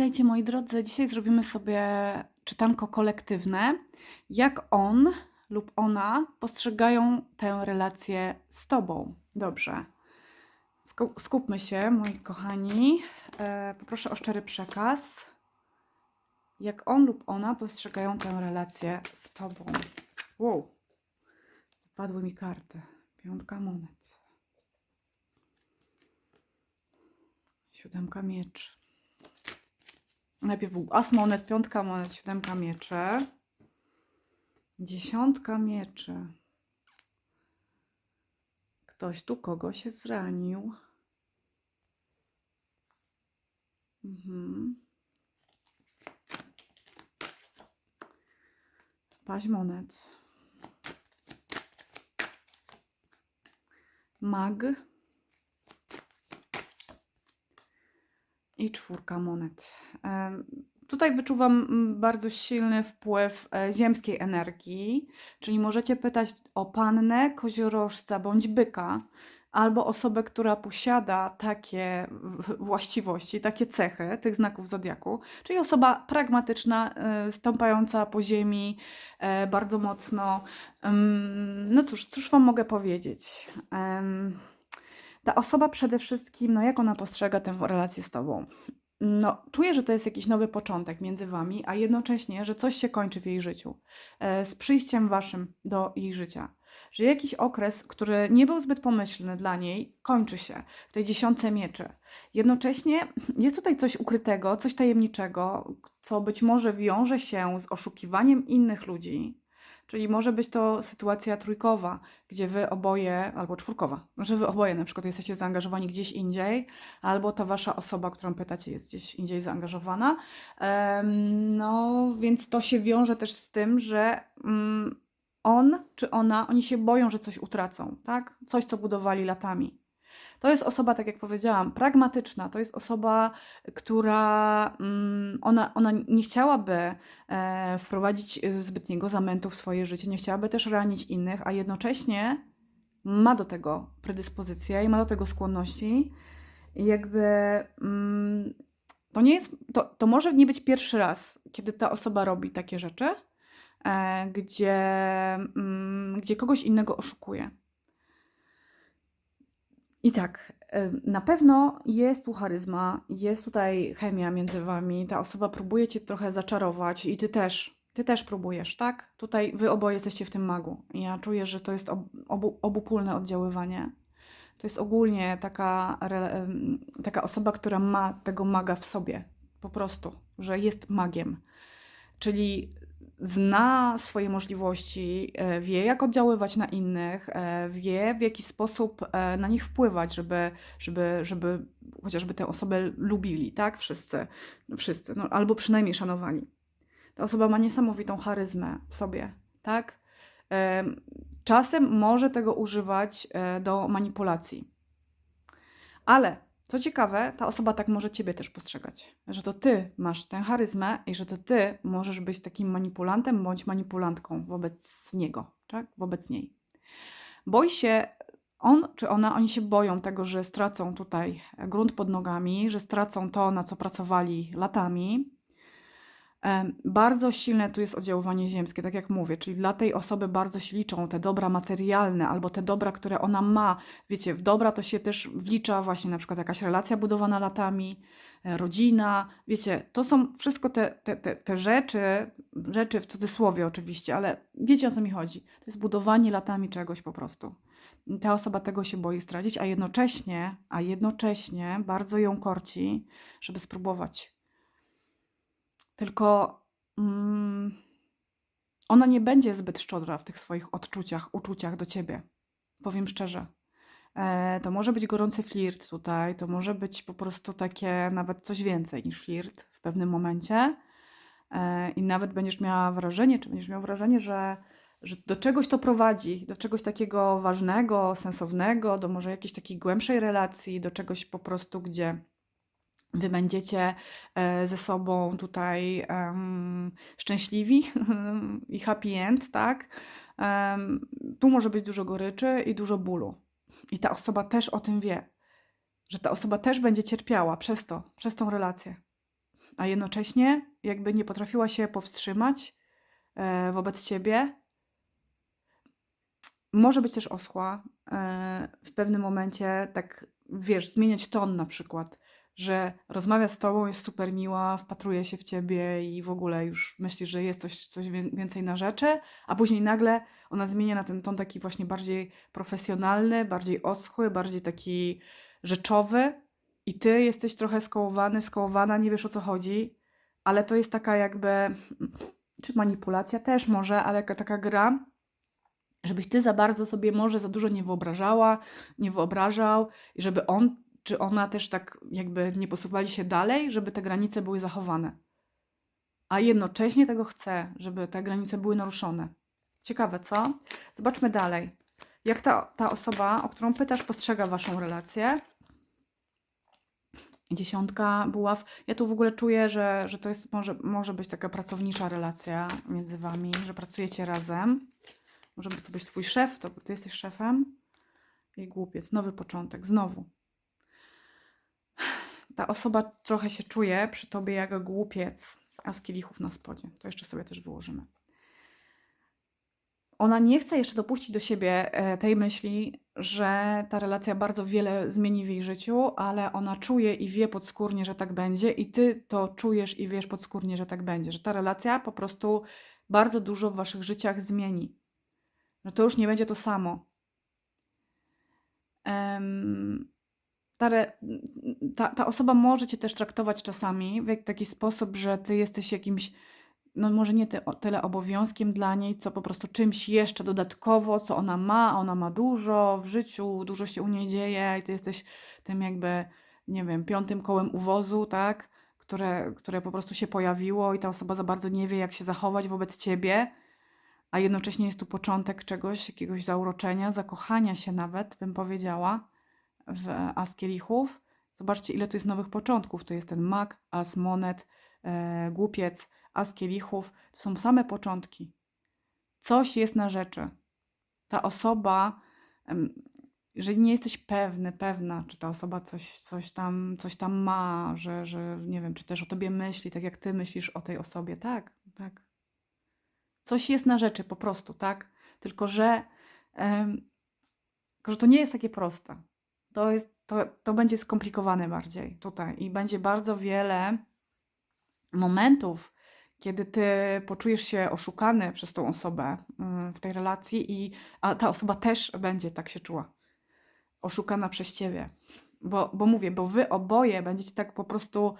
Witajcie moi drodzy. Dzisiaj zrobimy sobie czytanko kolektywne. Jak on lub ona postrzegają tę relację z Tobą. Dobrze. Sku- Skupmy się, moi kochani. E, poproszę o szczery przekaz. Jak on lub ona postrzegają tę relację z Tobą. Wow. Padły mi karty. Piątka monet. Siódemka mieczy. Najpierw był as monet, piątka monet, siódemka miecze. Dziesiątka mieczy. Ktoś tu kogoś się zranił. Mhm. Paź monet. Mag. I czwórka monet. Tutaj wyczuwam mm, bardzo silny wpływ e, ziemskiej energii, czyli możecie pytać o pannę, koziorożca bądź byka, albo osobę, która posiada takie właściwości, takie cechy tych znaków zodiaku, czyli osoba pragmatyczna, e, stąpająca po ziemi e, bardzo mocno. No cóż, cóż Wam mogę powiedzieć? Ta osoba przede wszystkim, no jak ona postrzega tę relację z tobą? No, czuję, że to jest jakiś nowy początek między wami, a jednocześnie, że coś się kończy w jej życiu. E, z przyjściem waszym do jej życia. Że jakiś okres, który nie był zbyt pomyślny dla niej, kończy się w tej dziesiątce mieczy. Jednocześnie jest tutaj coś ukrytego, coś tajemniczego, co być może wiąże się z oszukiwaniem innych ludzi. Czyli może być to sytuacja trójkowa, gdzie wy oboje, albo czwórkowa, że wy oboje na przykład jesteście zaangażowani gdzieś indziej, albo ta wasza osoba, którą pytacie, jest gdzieś indziej zaangażowana. No, więc to się wiąże też z tym, że mm, on czy ona, oni się boją, że coś utracą, tak? Coś, co budowali latami. To jest osoba, tak jak powiedziałam, pragmatyczna. To jest osoba, która mm, ona, ona nie chciałaby e, wprowadzić e, zbytniego zamętu w swoje życie, nie chciałaby też ranić innych, a jednocześnie ma do tego predyspozycję i ma do tego skłonności. Jakby mm, to nie jest, to, to może nie być pierwszy raz, kiedy ta osoba robi takie rzeczy, e, gdzie, mm, gdzie kogoś innego oszukuje. I tak, na pewno jest tu charyzma, jest tutaj chemia między wami. Ta osoba próbuje cię trochę zaczarować i ty też. Ty też próbujesz, tak? Tutaj wy oboje jesteście w tym magu. Ja czuję, że to jest ob, obu, obopólne oddziaływanie. To jest ogólnie taka, taka osoba, która ma tego maga w sobie. Po prostu, że jest magiem. Czyli zna swoje możliwości, e, wie jak oddziaływać na innych, e, wie w jaki sposób e, na nich wpływać, żeby, żeby, żeby chociażby tę osobę lubili, tak? Wszyscy, wszyscy, no, albo przynajmniej szanowali. Ta osoba ma niesamowitą charyzmę w sobie, tak? Em, Czasem może tego używać do manipulacji. Ale co ciekawe, ta osoba tak może ciebie też postrzegać, że to ty masz tę charyzmę i że to ty możesz być takim manipulantem bądź manipulantką wobec niego, tak? Wobec niej. Boi się on czy ona, oni się boją tego, że stracą tutaj grunt pod nogami, że stracą to, na co pracowali latami. Bardzo silne tu jest oddziaływanie ziemskie, tak jak mówię, czyli dla tej osoby bardzo się liczą te dobra materialne albo te dobra, które ona ma. Wiecie, w dobra to się też wlicza właśnie na przykład jakaś relacja budowana latami, e, rodzina. Wiecie, to są wszystko te, te, te, te rzeczy, rzeczy w cudzysłowie oczywiście, ale wiecie o co mi chodzi. To jest budowanie latami czegoś po prostu. Ta osoba tego się boi stracić, a jednocześnie, a jednocześnie bardzo ją korci, żeby spróbować. Tylko mm, ona nie będzie zbyt szczodra w tych swoich odczuciach, uczuciach do ciebie. Powiem szczerze. E, to może być gorący flirt tutaj, to może być po prostu takie nawet coś więcej niż flirt w pewnym momencie. E, I nawet będziesz miała wrażenie, czy będziesz miał wrażenie, że, że do czegoś to prowadzi, do czegoś takiego ważnego, sensownego, do może jakiejś takiej głębszej relacji, do czegoś po prostu, gdzie wy będziecie e, ze sobą tutaj em, szczęśliwi i happy end, tak? Em, tu może być dużo goryczy i dużo bólu. I ta osoba też o tym wie, że ta osoba też będzie cierpiała przez to, przez tą relację. a jednocześnie jakby nie potrafiła się powstrzymać e, wobec ciebie. Może być też oschła e, w pewnym momencie, tak wiesz, zmieniać ton na przykład, że rozmawia z tobą, jest super miła, wpatruje się w ciebie i w ogóle już myśli, że jest coś, coś wię- więcej na rzeczy, a później nagle ona zmienia na ten ton taki właśnie bardziej profesjonalny, bardziej oschły, bardziej taki rzeczowy i ty jesteś trochę skołowany, skołowana, nie wiesz o co chodzi, ale to jest taka jakby, czy manipulacja też może, ale taka gra, żebyś ty za bardzo sobie może za dużo nie wyobrażała, nie wyobrażał i żeby on czy ona też tak jakby nie posuwali się dalej, żeby te granice były zachowane. A jednocześnie tego chce, żeby te granice były naruszone. Ciekawe, co? Zobaczmy dalej. Jak ta, ta osoba, o którą pytasz, postrzega waszą relację? Dziesiątka buław. Ja tu w ogóle czuję, że, że to jest może, może być taka pracownicza relacja między wami, że pracujecie razem. Może to być twój szef, to ty jesteś szefem. I głupiec, nowy początek, znowu. Ta osoba trochę się czuje przy tobie jak głupiec, a z kielichów na spodzie. To jeszcze sobie też wyłożymy. Ona nie chce jeszcze dopuścić do siebie e, tej myśli, że ta relacja bardzo wiele zmieni w jej życiu, ale ona czuje i wie podskórnie, że tak będzie, i ty to czujesz i wiesz podskórnie, że tak będzie, że ta relacja po prostu bardzo dużo w waszych życiach zmieni. Że to już nie będzie to samo. Ta, ta, ta osoba może cię też traktować czasami w taki sposób, że ty jesteś jakimś, no może nie ty, o- tyle obowiązkiem dla niej, co po prostu czymś jeszcze dodatkowo, co ona ma, ona ma dużo w życiu, dużo się u niej dzieje i ty jesteś tym jakby, nie wiem, piątym kołem uwozu, tak? Które, które po prostu się pojawiło i ta osoba za bardzo nie wie, jak się zachować wobec ciebie, a jednocześnie jest tu początek czegoś, jakiegoś zauroczenia, zakochania się nawet, bym powiedziała w As Kielichów. Zobaczcie, ile tu jest nowych początków. To jest ten mak, As Monet, e, Głupiec, As Kielichów. To są same początki. Coś jest na rzeczy. Ta osoba, jeżeli nie jesteś pewny, pewna, czy ta osoba coś, coś, tam, coś tam ma, że, że nie wiem, czy też o tobie myśli, tak jak ty myślisz o tej osobie. Tak, tak. Coś jest na rzeczy po prostu, tak? Tylko, że, tylko, że to nie jest takie proste to, jest, to, to będzie skomplikowane bardziej tutaj i będzie bardzo wiele momentów, kiedy ty poczujesz się oszukany przez tą osobę mm, w tej relacji, i, a ta osoba też będzie tak się czuła. Oszukana przez ciebie. Bo, bo mówię, bo wy oboje będziecie tak po prostu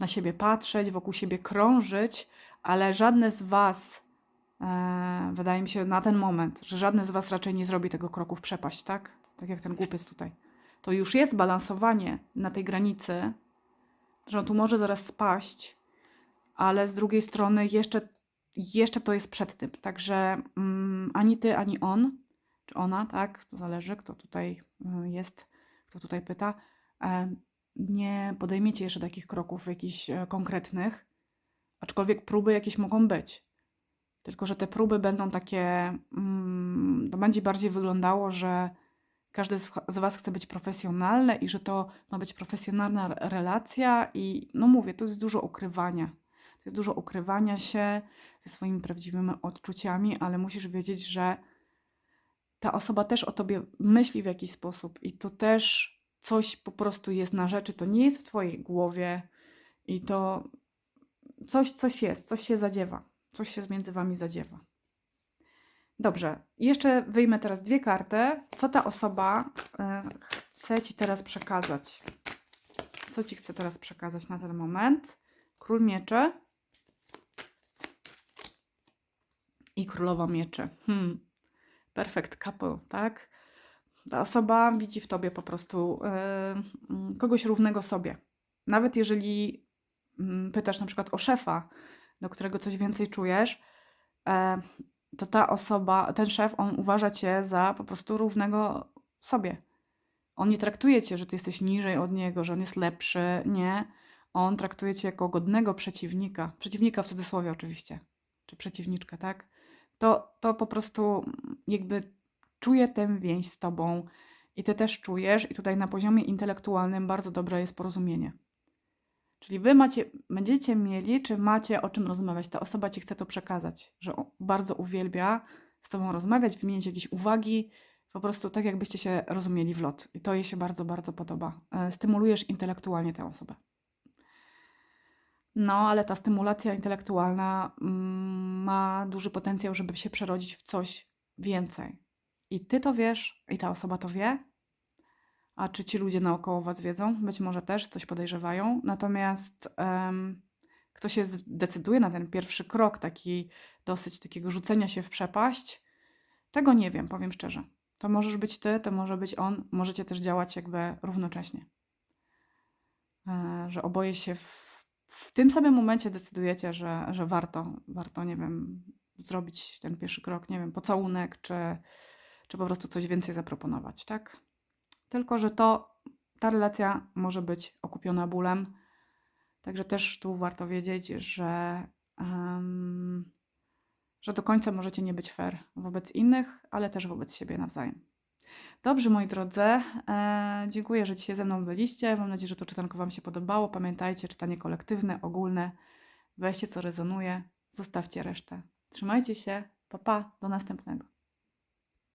na siebie patrzeć, wokół siebie krążyć, ale żadne z was, e, wydaje mi się na ten moment, że żadne z was raczej nie zrobi tego kroku w przepaść, tak? Tak jak ten głupiec tutaj to już jest balansowanie na tej granicy, że on tu może zaraz spaść, ale z drugiej strony jeszcze, jeszcze to jest przed tym. Także mm, ani ty, ani on, czy ona, tak, to zależy, kto tutaj y, jest, kto tutaj pyta, e, nie podejmiecie jeszcze takich kroków jakichś e, konkretnych, aczkolwiek próby jakieś mogą być. Tylko, że te próby będą takie, mm, to będzie bardziej wyglądało, że każdy z, Was chce być profesjonalny i że to ma być profesjonalna relacja i no mówię, to jest dużo ukrywania. To jest dużo ukrywania się ze swoimi prawdziwymi odczuciami, ale musisz wiedzieć, że ta osoba też o Tobie myśli w jakiś sposób i to też coś po prostu jest na rzeczy, to nie jest w Twojej głowie i to coś, coś jest, coś się zadziewa, coś się między Wami zadziewa. Dobrze, jeszcze wyjmę teraz dwie karty. Co ta osoba e, chce Ci teraz przekazać? Co Ci chce teraz przekazać na ten moment? Król mieczy i królowa mieczy. Hmm. Perfect couple, tak? Ta osoba widzi w Tobie po prostu mm, kogoś równego sobie. Nawet jeżeli mm, pytasz na przykład o szefa, do którego coś więcej czujesz, e, to ta osoba, ten szef, on uważa cię za po prostu równego sobie. On nie traktuje cię, że ty jesteś niżej od niego, że on jest lepszy. Nie. On traktuje cię jako godnego przeciwnika. Przeciwnika w cudzysłowie oczywiście. Czy przeciwniczkę, tak? To, to po prostu jakby czuje tę więź z tobą i ty też czujesz i tutaj na poziomie intelektualnym bardzo dobre jest porozumienie. Czyli wy macie, będziecie mieli, czy macie o czym rozmawiać. Ta osoba ci chce to przekazać, że bardzo uwielbia z tobą rozmawiać, wymienić jakieś uwagi, po prostu tak, jakbyście się rozumieli w lot. I to jej się bardzo, bardzo podoba. E, Stymulujesz intelektualnie tę osobę. No, ale ta stymulacja intelektualna mm, ma duży potencjał, żeby się przerodzić w coś więcej. I ty to wiesz, i ta osoba to wie. A czy ci ludzie naokoło was wiedzą? Być może też coś podejrzewają. Natomiast em, kto się zdecyduje na ten pierwszy krok, taki dosyć takiego rzucenia się w przepaść, tego nie wiem, powiem szczerze. To możesz być ty, to może być on, możecie też działać jakby równocześnie. E, że oboje się w, w tym samym momencie decydujecie, że, że warto, warto, nie wiem, zrobić ten pierwszy krok, nie wiem, pocałunek, czy, czy po prostu coś więcej zaproponować, tak? Tylko, że to, ta relacja może być okupiona bólem. Także też tu warto wiedzieć, że, em, że do końca możecie nie być fair wobec innych, ale też wobec siebie nawzajem. Dobrze, moi drodzy, e, dziękuję, że dzisiaj ze mną byliście. Mam nadzieję, że to czytanko Wam się podobało. Pamiętajcie, czytanie kolektywne, ogólne. Weźcie co rezonuje, zostawcie resztę. Trzymajcie się, pa pa, do następnego.